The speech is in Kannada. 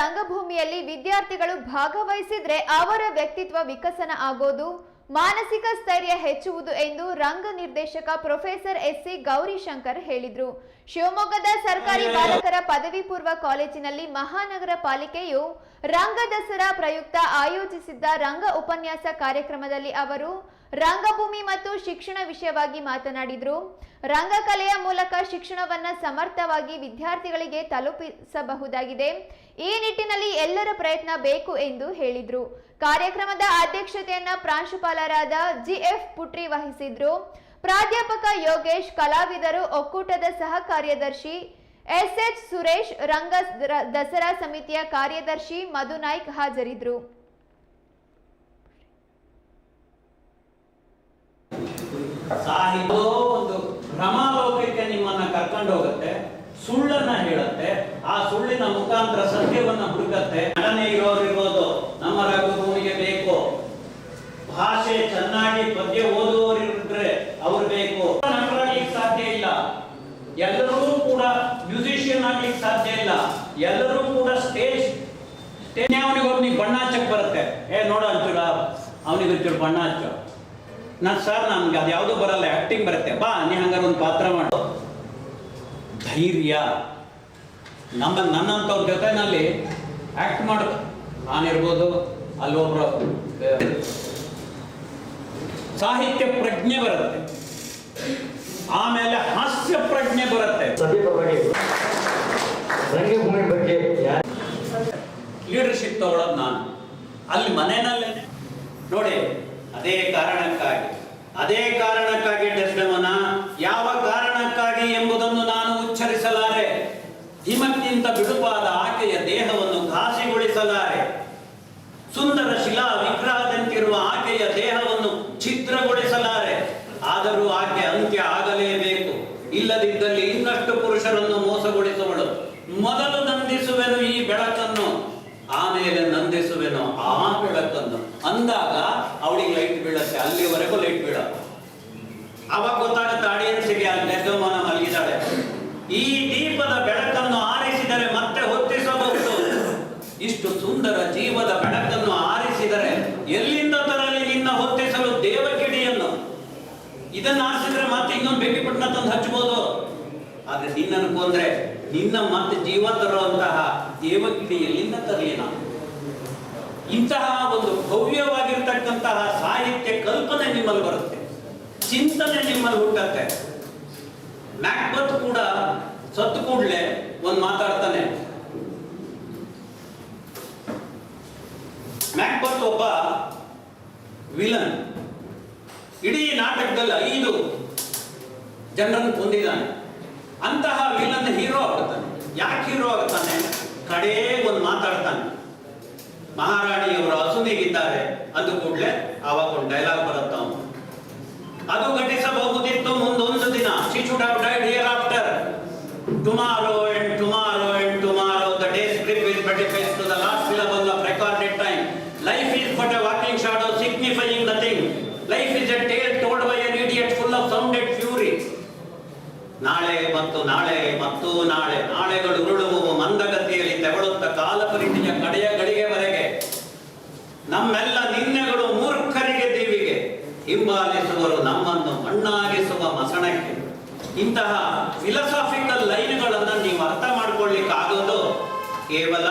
ರಂಗಭೂಮಿಯಲ್ಲಿ ವಿದ್ಯಾರ್ಥಿಗಳು ಭಾಗವಹಿಸಿದ್ರೆ ಅವರ ವ್ಯಕ್ತಿತ್ವ ವಿಕಸನ ಆಗೋದು, ಮಾನಸಿಕ ಸ್ಥೈರ್ಯ ಹೆಚ್ಚುವುದು ಎಂದು ರಂಗ ನಿರ್ದೇಶಕ ಪ್ರೊಫೆಸರ್ ಎಸ್ ಸಿ ಗೌರಿಶಂಕರ್ ಹೇಳಿದರು. ಶಿವಮೊಗ್ಗದ ಸರ್ಕಾರಿ ಬಾಲಕರ ಪದವಿ ಪೂರ್ವ ಕಾಲೇಜಿನಲ್ಲಿ ಮಹಾನಗರ ಪಾಲಿಕೆಯು ರಂಗ ದಸರಾ ಪ್ರಯುಕ್ತ ಆಯೋಜಿಸಿದ್ದ ರಂಗ ಉಪನ್ಯಾಸ ಕಾರ್ಯಕ್ರಮದಲ್ಲಿ ಅವರು ರಂಗಭೂಮಿ ಮತ್ತು ಶಿಕ್ಷಣ ವಿಷಯವಾಗಿ ಮಾತನಾಡಿದರು. ರಂಗಕಲೆಯ ಮೂಲಕ ಶಿಕ್ಷಣವನ್ನ ಸಮರ್ಥವಾಗಿ ವಿದ್ಯಾರ್ಥಿಗಳಿಗೆ ತಲುಪಿಸಬಹುದಾಗಿದೆ. ಈ ನಿಟ್ಟಿನಲ್ಲಿ ಎಲ್ಲರ ಪ್ರಯತ್ನ ಬೇಕು ಎಂದು ಹೇಳಿದರು. ಕಾರ್ಯಕ್ರಮದ ಅಧ್ಯಕ್ಷತೆಯನ್ನ ಪ್ರಾಂಶುಪಾಲರಾದ ಜಿಎಫ್ ಪುಟ್ರಿ ವಹಿಸಿದ್ರು. ಪ್ರಾಧ್ಯಾಪಕ ಯೋಗೇಶ್, ಕಲಾವಿದರು, ಒಕ್ಕೂಟದ ಸಹ ಕಾರ್ಯದರ್ಶಿ ಎಸ್ಎಚ್ ಸುರೇಶ್ ರಂಗ ದಸರಾ ಸಮಿತಿಯ ಕಾರ್ಯದರ್ಶಿ ಮಧುನಾಯ್ಕ್ ಹಾಜರಿದ್ದರು ಸಾಹಿತ್ಯ ಒಂದು ಭ್ರಮಾಲೋಕಕ್ಕೆ ನಿಮ್ಮನ್ನ ಕರ್ಕೊಂಡು ಹೋಗುತ್ತೆ. ಸುಳ್ಳನ್ನ ಹೇಳುತ್ತೆ ಆ ಸುಳ್ಳಿನ ಮುಖಾಂತರ ಸತ್ಯವನ್ನ ಹುಡುಕತ್ತೆ. ನಟನೆ ಇರೋರು ಇರೋದು ನಮ್ಮ ರಂಗಭೂಮಿಗೆ ಬೇಕು. ಭಾಷೆ ಚೆನ್ನಾಗಿ ಪದ್ಯ ಓದುವವರು ಇದ್ರೆ ಅವ್ರು ಬೇಕು. ನಟರಾಗ್ಲಿಕ್ಕೆ ಸಾಧ್ಯ ಇಲ್ಲ. ಎಲ್ಲರೂ ಕೂಡ ಮ್ಯೂಸಿಷಿಯನ್ ಆಗ್ಲಿಕ್ಕೆ ಸಾಧ್ಯ ಇಲ್ಲ. ಎಲ್ಲರೂ ಕೂಡ ಸ್ಟೇಜ್ ಅವನಿಗೆ ನೀವು ಬಣ್ಣ ಹಚ್ಚಕ್ ಬರುತ್ತೆ. ಏ, ನೋಡ ಅಂಚೂರ ಅವನಿಗೆ ಒಂಚೂರು ಬಣ್ಣ ಹಚ್ಚು. ನಾನು ಸರ್ ನನ್ಗೆ ಅದು ಯಾವುದೂ ಬರಲ್ಲ ಆಕ್ಟಿಂಗ್ ಬರುತ್ತೆ. ಬಾ, ನೀ ಹಂಗಾರ ಒಂದು ಪಾತ್ರ ಮಾಡು. ಧೈರ್ಯ. ನಮ್ಮ ನನ್ನಂಥವ್ರ ಜೊತೆನಲ್ಲಿ ಆಕ್ಟ್ ಮಾಡ. ನಾನಿರ್ಬೋದು ಅಲ್ಲೊಬ್ರು ಸಾಹಿತ್ಯ ಪ್ರಜ್ಞೆ ಬರುತ್ತೆ. ಆಮೇಲೆ ಹಾಸ್ಯ ಪ್ರಜ್ಞೆ ಬರುತ್ತೆ. ಬಗ್ಗೆ ರಂಗಭೂಮಿ ಬಗ್ಗೆ ಯಾರು? ಲೀಡರ್ಶಿಪ್ ತಗೊಳ್ಳೋದು ನಾನು. ಅಲ್ಲಿ ಮನೆಯಲ್ಲೇ ನೋಡಿ ಅದೇ ಕಾರಣಕ್ಕಾಗಿ ಅದೇ ಕಾರಣಕ್ಕಾಗಿ ಡೆಸ್ಡಮನ ಯಾವ ಕಾರಣಕ್ಕಾಗಿ ಎಂಬುದನ್ನು ನಾನು ಉಚ್ಚರಿಸಲಾರೆ ಹಿಮಕ್ಕಿಂತ ಬಿಡುಪಾದ ಆಕೆಯ ದೇಹವನ್ನು ಘಾಸಿಗೊಳಿಸಲಾರೆ ಸುಂದರ ಶಿಲಾ ವಿಗ್ರಹದಂತಿರುವ ಆಕೆಯ ದೇಹವನ್ನು ಛಿದ್ರಗೊಳಿಸಲಾರೆ. ಆದರೂ ಆಕೆ ಅಂತ್ಯ ಆಗಲೇಬೇಕು. ಇಲ್ಲದಿದ್ದಲ್ಲಿ ಇನ್ನಷ್ಟು ಪುರುಷರನ್ನು ಮೋಸಗೊಳಿಸುವಳು. ಮೊದಲು ನಂದಿಸುವೆನು ಈ ಬೆಳಕನ್ನು. ಆಮೇಲೆ ನಂದಿಸುವೆನು ಆ ಬೆಳಕನ್ನು. ಅಂದಾಗ ಅವಳಿಗೆ ಲೈಟ್ ಬೀಳತ್ತೆ, ಅಲ್ಲಿವರೆಗೂ ಲೈಟ್ ಬೀಳಲ್ಲ. ಜೀವದ ಬೆಳಕನ್ನು ಆರಿಸಿದರೆ ಎಲ್ಲಿಂದ ತರಲಿ ನಿನ್ನ ಹೊತ್ತಿಸಲು ದೇವಕಿಡಿಯನ್ನು? ಇದನ್ನ ಆರಿಸಿದ್ರೆ ಮತ್ತೆ ಇನ್ನೊಂದು ಬೆಕ್ಕಿಪಟ್ಟಣ ತಂದು ಹಚ್ಚಬಹುದು. ಆದ್ರೆ ನಿನ್ನನ್ನು ಕೊಂದ್ರೆ ನಿನ್ನ ಮತ್ತೆ ಜೀವ ತರುವಂತಹ ದೇವಕಿಡಿ ಎಲ್ಲಿಂದ ತರಲಿ ನಾನು. ಇಂತಹ ಒಂದು ಭವ್ಯವಾಗಿರ್ತಕ್ಕಂತಹ ಸಾಹಿತ್ಯ ಕಲ್ಪನೆ ನಿಮ್ಮಲ್ಲಿ ಬರುತ್ತೆ. ಚಿಂತನೆ ನಿಮ್ಮಲ್ಲಿ ಹುಟ್ಟತ್ತೆ. ಮ್ಯಾಕ್ಬತ್ ಕೂಡ ಸತ್ತು ಕೂಡಲೇ ಒಂದು ಮಾತಾಡ್ತಾನೆ ಮ್ಯಾಕ್ಬತ್ ಒಬ್ಬ ವಿಲನ್ ಇಡೀ ನಾಟಕದಲ್ಲಿ ಐದು ಜನರನ್ನು ಕೊಂದಿದ್ದಾನೆ. ಅಂತಹ ವಿಲನ್ ಹೀರೋ ಆಗುತ್ತಾನೆ ಯಾಕೆ ಹೀರೋ ಆಗುತ್ತಾನೆ ಕಡೇ ಒಂದು ಮಾತಾಡ್ತಾನೆ. ಮಹಾರಾಣಿಯವರು ಹಸುನಿಗಿದ್ದಾರೆ ಅದು ಕೂಡಲೇ ಆವಾಗ ಒಂದು ಡೈಲಾಗ್ ಬರುತ್ತ ಅದು ಘಟಿಸಬಹುದಿತ್ತು ಮುಂದೊಂದು ದಿನ. ಶಿಶು ಶುಡ್ ನಾಳೆ ಮತ್ತು ನಾಳೆ ಮತ್ತು ನಾಳೆ ನಾಳೆಗಳು ಉರುಳುವು ಮಂದಗತಿಯಲ್ಲಿ ತೆವಳುತ್ತ ಕಾಲಪರಿಣಿಯ ಕಡೆಯ ಗಳಿಗೆವರೆಗೆ ನಮ್ಮೆಲ್ಲ ನಿನ್ನೆಗಳು ಮೂರ್ಖರಿಗೆ ದೇವಿಗೆ. ಹಿಂಬಾಲಿಸುವರು ನಮ್ಮನ್ನು ಮಣ್ಣಾಗಿಸುವ ಮಸಣಕ್ಕೆ. ಇಂತಹ ಫಿಲಸಾಫಿಕಲ್ ಲೈನ್ಗಳನ್ನು ನೀವು ಅರ್ಥ ಮಾಡ್ಕೊಳ್ಳಿಕ್ಕಾಗೋದು ಕೇವಲ